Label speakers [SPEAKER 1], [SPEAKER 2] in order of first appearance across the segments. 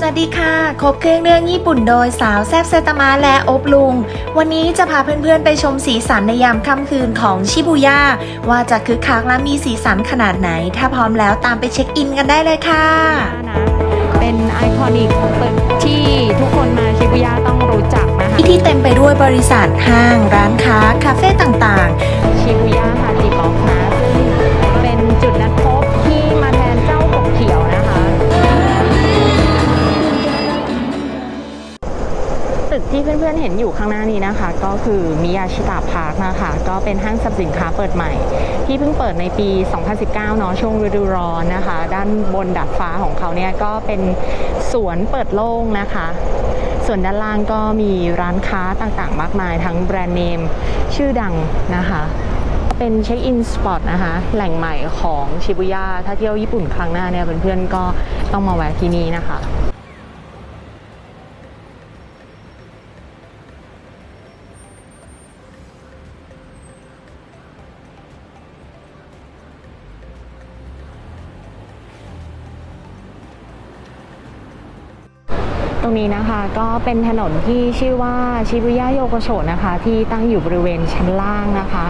[SPEAKER 1] สวัสดีค่ะ ครบเครื่องเรื่องญี่ปุ่นโดยสาวแซบเซตามะและอบลุง วันนี้จะพาเพื่อนๆไปชมสีสันในยามค่ำคืนของชิบูย่าว่าจะคึกคักและมีสีสันขนาดไหน ถ้าพร้อมแล้วตามไปเช็คอินกันได้เลยค่ะ
[SPEAKER 2] นะเป็นไอคอนิกตึกที่ทุกคนมาชิบุย่าต้องรู้จักนะคะ
[SPEAKER 1] ที่เต็มไปด้วยบริษัทห้าง ร้านค้า คาเฟ่ต่าง
[SPEAKER 2] ชิบุ ห็นอยู่ข้างหน้านี้นะคะ ก็คือมิยาชิตะพาร์คนะคะก็เป็นห้างสรรพสินค้าเปิดใหม่ ที่เพิ่งเปิดในปี 2019 เนาะช่วงฤดูร้อนนะคะ ด้านบนดาดฟ้าของเขาเนี่ยก็เป็นสวนเปิดโล่งนะคะ ส่วนด้านล่างก็มีร้านค้าต่างๆ มากมาย ทั้งแบรนด์เนมชื่อดังนะคะเป็นเช็คอินสปอตนะคะ แหล่งใหม่ของชิบุย่าถ้าเที่ยวญี่ปุ่นครั้งหน้าเนี่ยเพื่อนๆก็ต้องมาแวะที่นี่นะคะ รงนี้นะคะก็เป็นถนนที่ชื่อว่าชิบุย่าโยโกโชนะคะ ที่ตั้งอยู่บริเวณชั้นล่างนะคะ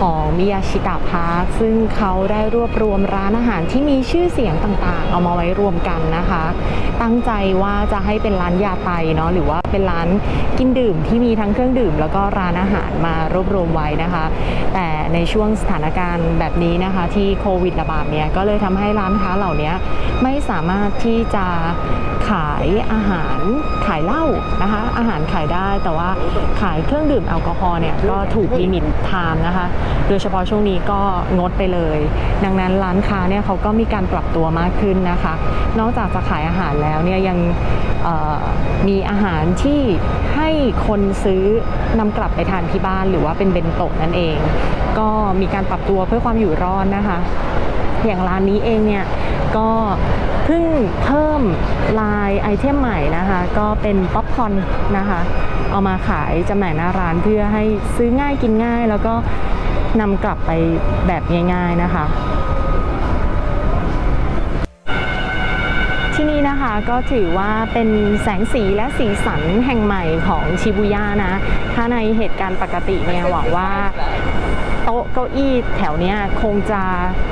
[SPEAKER 2] ของมิยาชิตะพาร์คซึ่งเขาได้รวบรวมร้านอาหารที่มีชื่อเสียงต่างๆ เอามาไว้รวมกันนะคะ ตั้งใจว่าจะให้เป็นร้านยาไตเนาะหรือว่าเป็นร้านกินดื่มที่มีทั้งเครื่องดื่ม แล้วก็ร้านอาหารมารวบรวมไว้นะคะ แต่ในช่วงสถานการณ์แบบนี้นะคะที่โควิดระบาดเนี่ยก็เลยทำให้ร้านค้าเหล่านี้ไม่สามารถที่จะขายอาหารขายเหล้านะคะ อาหารขายได้แต่ว่าขายเครื่องดื่มแอลกอฮอล์เนี่ยก็ถูกลิมิตไทม์นะคะโดยเฉพาะช่วงนี้ก็งดไปเลย ดังนั้นร้านค้าเนี่ยเขาก็มีการปรับตัวมากขึ้นนะคะ นอกจากจะขายอาหารแล้วเนี่ยยังมีอาหารที่ให้คนซื้อนำกลับไปทานที่บ้านหรือว่าเป็นเบนโตะนั่นเอง ก็มีการปรับตัวเพื่อความอยู่รอดนะคะ อย่างร้านนี้เองเนี่ยก็เพิ่งเพิ่มลายไอเทมใหม่นะคะ ก็เป็นป๊อปคอนนะคะ เอามาขายจำหน่ายหน้าร้านเพื่อให้ซื้อง่ายกินง่าย แล้วก็ นำกลับไปแบบง่ายๆนะคะ ที่นี่นะคะก็ถือว่าเป็นแสงสีและสีสันแห่งใหม่ของชิบูย่านะ ถ้าในเหตุการณ์ปกติเนี่ยหวังว่า ต๊ะเก้าอี้แถวเนี้ยคงจะ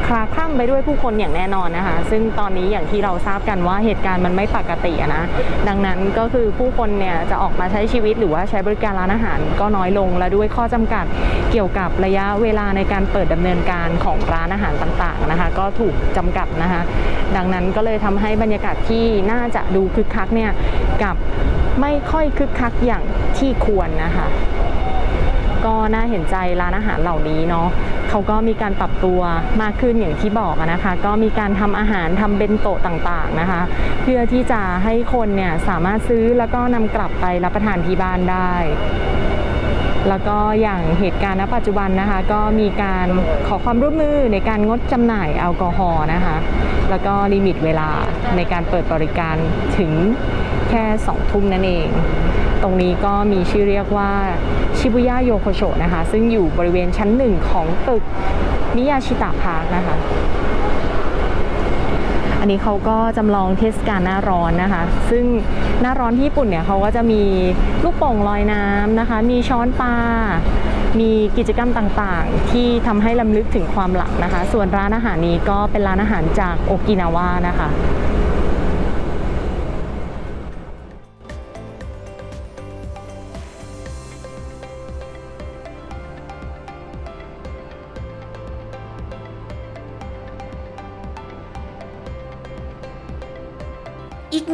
[SPEAKER 2] คลาคล่ำไปด้วยผู้คนอย่างแน่นอนนะคะ ซึ่งตอนนี้อย่างที่เราทราบกันว่าเหตุการณ์มันไม่ปกตินะ ดังนั้นก็คือผู้คนเนี่ยจะออกมาใช้ชีวิตหรือว่าใช้บริการร้านอาหารก็น้อยลง และด้วยข้อจำกัดเกี่ยวกับระยะเวลาในการเปิดดำเนินการของร้านอาหารต่างๆนะคะ ก็ถูกจำกัดนะคะ ดังนั้นก็เลยทำให้บรรยากาศที่น่าจะดูคึกคักเนี่ยกับไม่ค่อยคึกคักอย่างที่ควรนะคะ ก็น่าเห็นใจร้านอาหารเหล่านี้เนาะเขาก็มีการปรับตัวมากขึ้นอย่างที่บอกนะคะ ก็มีการทำอาหารทำเบนโตะต่างๆนะคะ เพื่อที่จะให้คนเนี่ยสามารถซื้อแล้วก็นำกลับไปรับประทานที่บ้านได้แล้วก็อย่างเหตุการณ์ณปัจจุบันนะคะ ก็มีการขอความร่วมมือในการงดจำหน่ายแอลกอฮอล์นะคะ แล้วก็ลิมิตเวลาในการเปิดบริการถึงแค่2ทุ่มนั่นเอง ตรงนี้ก็มีชื่อเรียกว่าชิบุย่าโยโคโชนะคะ ซึ่งอยู่บริเวณชั้นหนึ่งของตึกมิยาชิตะพาร์คนะคะ อันนี้เขาก็จำลองเทศกาลหน้าร้อนนะคะ ซึ่งหน้าร้อนที่ญี่ปุ่นเนี่ยเขาก็จะมีลูกโป่งลอยน้ำนะคะ มีช้อนปลา มีกิจกรรมต่างๆ ที่ทำให้ลำลึกถึงความหลังนะคะ ส่วนร้านอาหารนี้ก็เป็นร้านอาหารจากโอกินาวานะคะ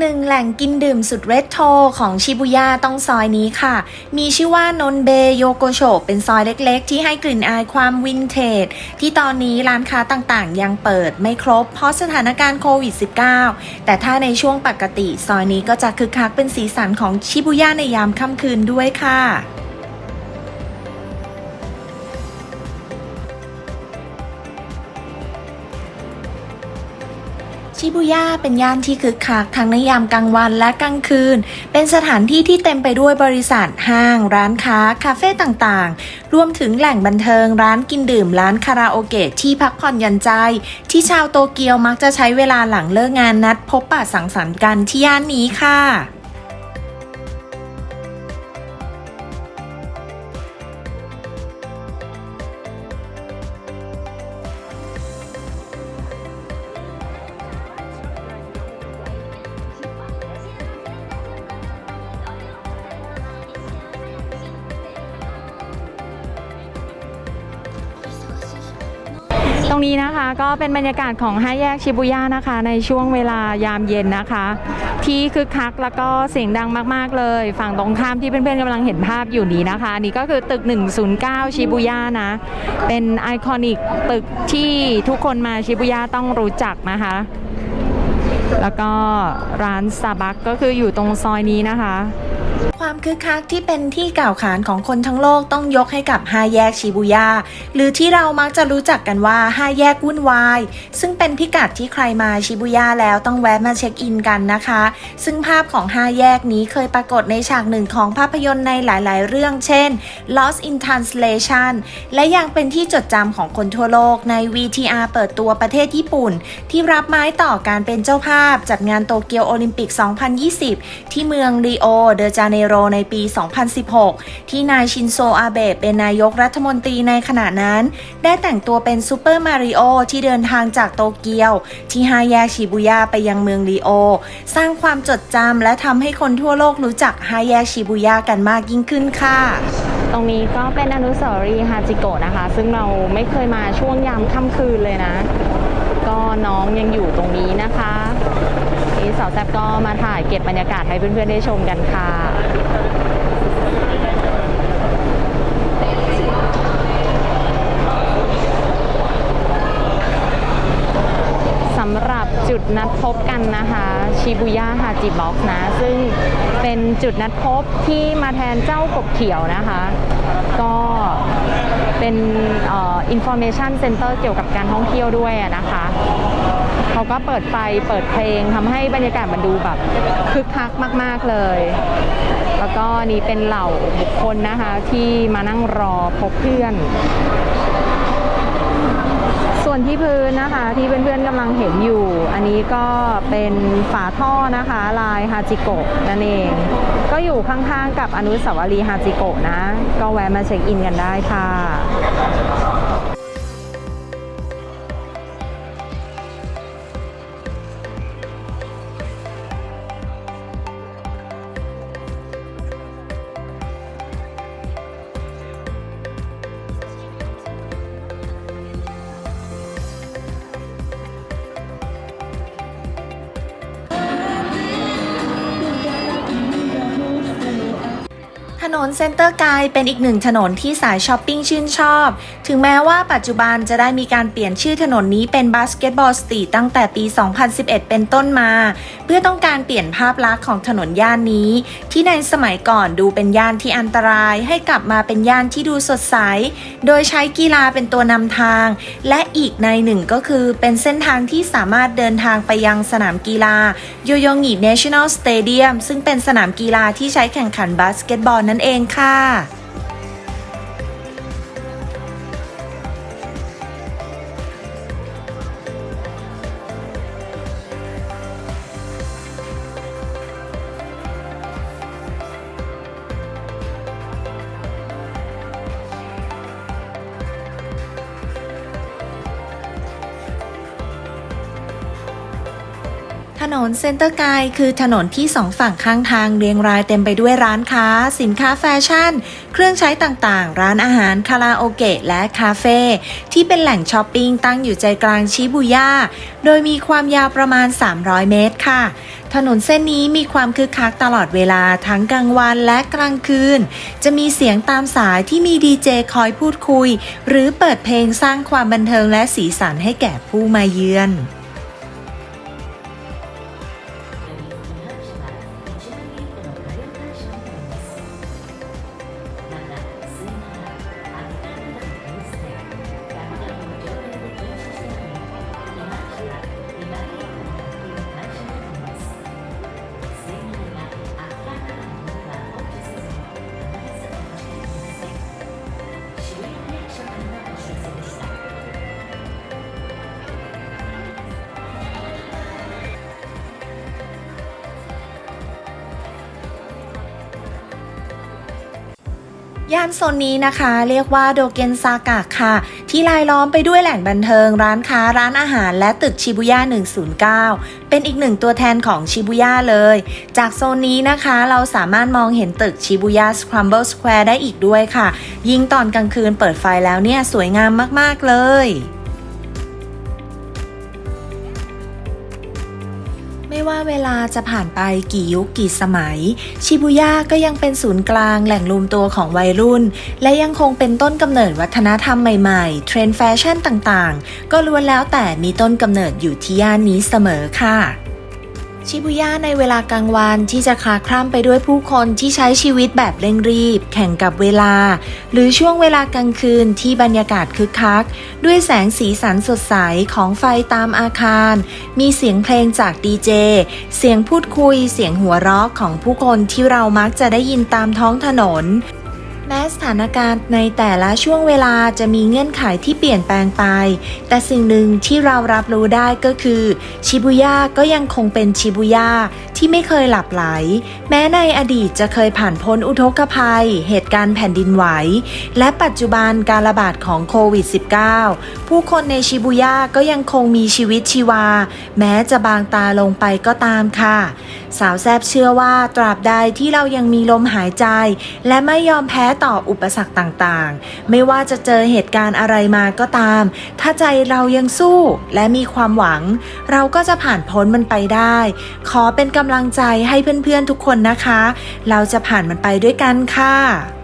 [SPEAKER 1] หนึ่งแหล่งกินดื่มสุดเรทโทของชิบุย่าต้องซอยนี้ค่ะ มีชื่อว่านนเบโยโกโชเป็นซอยเล็กๆ ที่ให้กลิ่นอายความวินเทจ ที่ตอนนี้ร้านค้าต่างๆ ยังเปิดไม่ครบเพราะสถานการณ์โควิด -19 แต่ถ้าในช่วงปกติ ซอยนี้ก็จะคึกคักเป็นสีสันของชิบุย่าในยามค่ำคืนด้วยค่ะ ชิบุย่าเป็นย่านที่คึกคักทั้งในยามกลางวันและกลางคืน เป็นสถานที่ที่เต็มไปด้วยบริษัท ห้าง ร้านค้า คาเฟ่ต่างๆ รวมถึงแหล่งบันเทิง ร้านกินดื่ม ร้านคาราโอเกะที่พักผ่อนหย่อนใจ ที่ชาวโตเกียวมักจะใช้เวลาหลังเลิกงานนัด พบปะสังสรรค์กันที่ย่านนี้ค่ะ
[SPEAKER 2] รงนี้นะคะก็เป็นบรรยากาศของห้าแยกชิบุย่านะคะ ในช่วงเวลายามเย็นนะคะ ที่คึกคักแล้วก็เสียงดังมาก ๆ เลย ฝั่งตรงข้ามที่เพื่อนๆกำลังเห็นภาพอยู่นี้นะคะ นี่ก็คือตึก 109 ชิบุย่านะ เป็นไอคอนิกตึกที่ทุกคนมาชิบุย่าต้องรู้จักนะคะ แล้วก็ร้านสตาบัคก็คืออยู่ตรงซอยนี้นะคะ
[SPEAKER 1] ความคึกคักที่เป็นที่กล่าวขานของคนทั้งโลกต้องยกให้กับห้าแยกชิบุย่าหรือที่เรามักจะรู้จักกันว่าห้าแยกวุ่นวาย ซึ่งเป็นพิกัดที่ใครมาชิบุย่าแล้วต้องแวะมาเช็คอินกันนะคะ ซึ่งภาพของห้าแยกนี้เคยปรากฏในฉากหนึ่งของภาพยนตร์ในหลาย ๆ เรื่อง เช่น Lost in Translation และยังเป็นที่จดจำของคนทั่วโลกใน VTR เปิดตัวประเทศญี่ปุ่น ที่รับไม้ต่อการเป็นเจ้าภาพจัดงานโตเกียวโอลิมปิก 2020 ที่เมืองริโอเดจาเนโรในปี 2016 ที่นายชินโซอาเบะเป็นนายกรัฐมนตรีในขณะนั้น ได้แต่งตัวเป็นซูเปอร์มาริโอที่เดินทางจากโตเกียว ที่ห้ายกชิบุย่าไปยังเมืองริโอ สร้างความจดจำและทำให้คนทั่วโลกรู้จักห้ายกชิบุย่ากันมากยิ่งขึ้นค่ะ
[SPEAKER 2] ตรงนี้ก็เป็นอนุสาวรีย์ฮาจิโกะนะคะ ซึ่งเราไม่เคยมาช่วงยามค่ำคืนเลยนะ ก็น้องยังอยู่ตรงนี้นะคะ นี่สาวแซบก็มาถ่ายเก็บบรรยากาศให้เพื่อนๆได้ชมกันค่ะสำหรับจุดนัดพบกันนะคะชิบุย่าฮาจิบ็อกนะ ซึ่งเป็นจุดนัดพบที่มาแทนเจ้ากบเขียวนะคะ ก็เป็นอ่อ information center เกี่ยวกับการท่องเที่ยวด้วยนะคะ เขาก็เปิดไฟเปิดเพลงทำให้บรรยากาศมันดูแบบคึกคักมาก ๆเลย แล้วก็นี่เป็นเหล่าบุคคลนะคะที่มานั่งรอพบเพื่อน ส่วนที่พื้นนะคะที่เพื่อนๆกำลังเห็นอยู่ อันนี้ก็เป็นฝาท่อนะคะลายฮาจิโกะนั่นเอง ก็อยู่ข้างๆกับอนุสาวรีย์ฮาจิโกะนะ ก็แวะมาเช็คอินกันได้ค่ะ
[SPEAKER 1] นนเซ็นเตอร์กายเป็นอีกหนึ่งถนนที่สายช้อปปิ้งชื่นชอบ ถึงแม้ว่าปัจจุบันจะได้มีการเปลี่ยนชื่อถนนนี้เป็นบาสเกตบอลสตรีทตั้งแต่ปี 2011 เป็นต้นมา เพื่อต้องการเปลี่ยนภาพลักษณ์ของถนนย่านนี้ ที่ในสมัยก่อนดูเป็นย่านที่อันตราย ให้กลับมาเป็นย่านที่ดูสดใส โดยใช้กีฬาเป็นตัวนำทาง และอีกในหนึ่งก็คือเป็นเส้นทางที่สามารถเดินทางไปยังสนามกีฬาโยโยงิ National Stadium ซึ่งเป็นสนามกีฬาที่ใช้แข่งขันบาสเกตบอลนั่นเองเองค่ะ ถนนเซ็นเตอร์กายคือถนนที่สองฝั่งข้างทางเรียงรายเต็มไปด้วยร้านค้า สินค้าแฟชั่น เครื่องใช้ต่างๆ ร้านอาหารคาราโอเกะและคาเฟ่ที่เป็นแหล่งช้อปปิ้งตั้งอยู่ใจกลางชิบุย่า โดยมีความยาวประมาณ 300 เมตรค่ะ ถนนเส้นนี้มีความคึกคักตลอดเวลาทั้งกลางวันและกลางคืน จะมีเสียงตามสายที่มีดีเจคอยพูดคุย หรือเปิดเพลงสร้างความบันเทิงและสีสันให้แก่ผู้มาเยือน「 ย่านโซนนี้นะคะ เรียกว่าโดเกนซากะค่ะ ที่ลายล้อมไปด้วยแหล่งบันเทิง ร้านค้าร้านอาหาร และตึกชิบุย่า 109 เป็นอีกหนึ่งตัวแทนของชิบุย่าเลย จากโซนนี้นะคะเราสามารถมองเห็นตึกชิบุย่าสครัมเบิลสแควร์ได้อีกด้วยค่ะ ยิ่งตอนกลางคืนเปิดไฟแล้วเนี่ย สวยงามมาก ๆ เลย ว่าเวลาจะผ่านไปกี่ยุคกี่สมัย ชิบุย่าก็ยังเป็นศูนย์กลางแหล่งรวมตัวของวัยรุ่น และยังคงเป็นต้นกำเนิดวัฒนธรรมใหม่ๆ เทรนด์แฟชั่นต่างๆ ก็ล้วนแล้วแต่มีต้นกำเนิดอยู่ที่ย่านนี้เสมอค่ะ ชิบุย่าในเวลากลางวันที่จะคลาคล่ำไปด้วยผู้คนที่ใช้ชีวิตแบบเร่งรีบ แข่งกับเวลา หรือช่วงเวลากลางคืนที่บรรยากาศคึกคัก ด้วยแสงสีสันสดใสของไฟตามอาคาร มีเสียงเพลงจากดีเจ เสียงพูดคุย เสียงหัวเราะของผู้คนที่เรามักจะได้ยินตามท้องถนน แม้สถานการณ์ในแต่ละช่วงเวลาจะมีเงื่อนไขที่เปลี่ยนแปลงไป แต่สิ่งหนึ่งที่เรารับรู้ได้ก็คือชิบุย่าก็ยังคงเป็นชิบุย่าที่ไม่เคยหลับไหล แม้ในอดีตจะเคยผ่านพ้นอุทกภัย เหตุการณ์แผ่นดินไหว และปัจจุบันการระบาดของโควิด -19 ผู้คนในชิบุย่าก็ยังคงมีชีวิตชีวา แม้จะบางตาลงไปก็ตามค่ะ สาวแซบเชื่อว่าตราบใดที่เรายังมีลมหายใจ และไม่ยอมแพ้ต่ออุปสรรคต่างๆ ไม่ว่าจะเจอเหตุการณ์อะไรมาก็ตาม ถ้าใจเรายังสู้และมีความหวัง เราก็จะผ่านพ้นมันไปได้ ขอเป็นกำลังใจให้เพื่อนๆทุกคนนะคะ เราจะผ่านมันไปด้วยกันค่ะ